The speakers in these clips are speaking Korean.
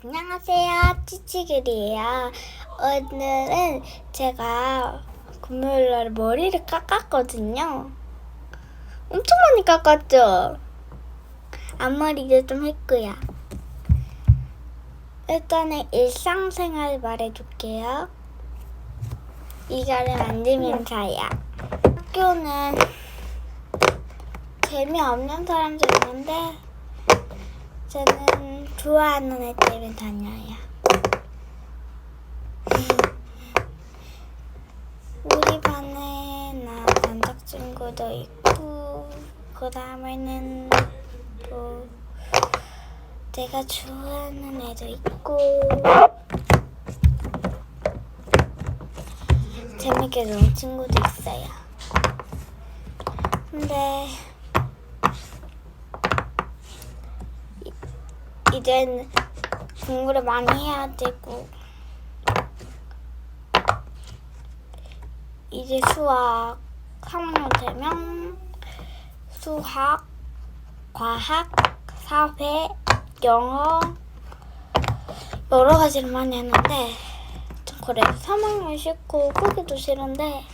안녕하세요. 찌찌글이에요. 오늘은 제가 금요일 날 머리를 깎았거든요. 엄청 많이 깎았죠? 앞머리도 좀 했고요. 일단은 일상생활 말해줄게요. 이거를 만들면서요. 학교는 재미없는 사람도 있는데 저는 좋아하는 애들을 다녀요. 우리 반에 나 남자친구도 있고 그 다음에는 또 내가 좋아하는 애도 있고 재밌게 노는 친구도 있어요. 근데 이젠 공부를 많이 해야 되고 이제 수학 3학년 되면 수학, 과학, 사회, 영어 여러 가지를 많이 했는데 전 그래도 3학년 싫고 크기도 싫은데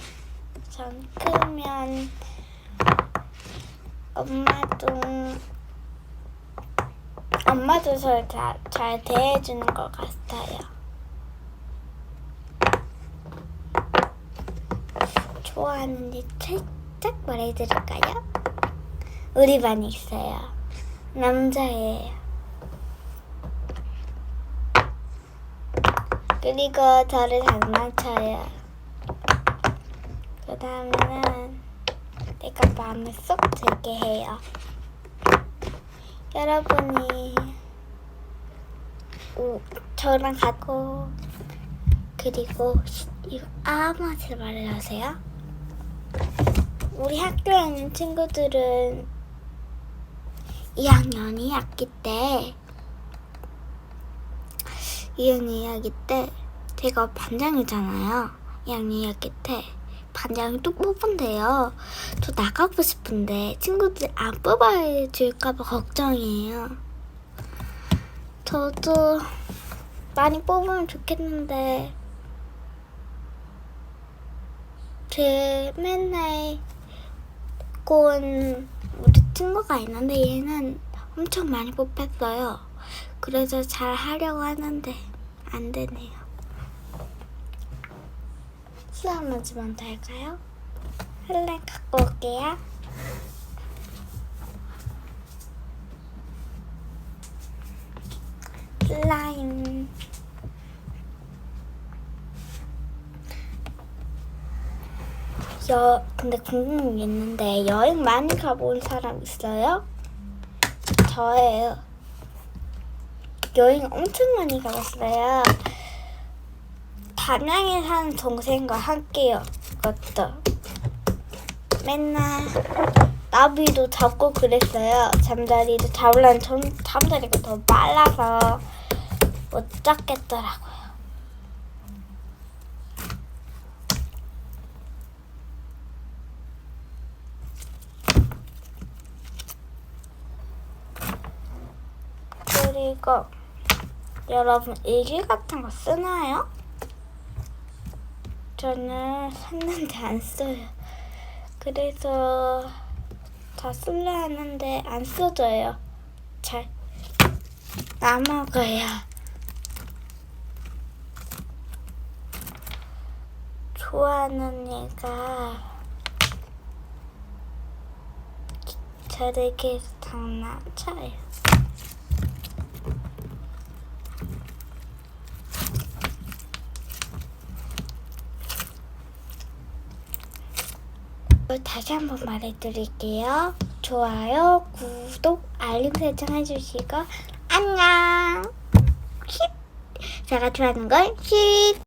전 크면 엄마도 엄마도 저를 다, 잘 대해주는 것 같아요. 좋아하는 일 살짝 말해드릴까요? 우리 반에 있어요. 남자예요. 그리고 저를 장난쳐요. 그 다음에는 내가 마음에 쏙 들게 해요. 여러분이 오, 저랑 가고 그리고 시- 이거 아무한테 말을 하세요. 우리 학교에 있는 친구들은 2학년이 학기 때 2학년 2학기 때 제가 반장이잖아요. 2학년 2학기 때 반장이 또 뽑은대요. 저 나가고 싶은데 친구들 안 뽑아줄까봐 걱정이에요. 저도 많이 뽑으면 좋겠는데 제 맨날 꼰 우리 친구가 있는데 얘는 엄청 많이 뽑혔어요. 그래서 잘 하려고 하는데 안 되네요. 수학 문제 먼저 할까요? 슬라임 갖고 올게요. 슬라임. 여, 근데 궁금한 게 있는데 여행 많이 가본 사람 있어요? 저예요. 여행 엄청 많이 가봤어요. 단양에 사는 동생과 함께요. 그것도 맨날 나비도 잡고 그랬어요. 잠자리도 잡으려면 전, 잠자리가 더 빨라서 못 잡겠더라고요. 그리고 여러분 일기 같은 거 쓰나요? 저는 샀는데 안 써요. 그래서 다 쓸려 하는데 안 써져요. 잘 까먹어요. 좋아하는 애가 계속 장난쳐요. 다시 한번 말해드릴게요. 좋아요, 구독, 알림 설정 해주시고 안녕. 쉿. 제가 좋아하는 걸 쉿.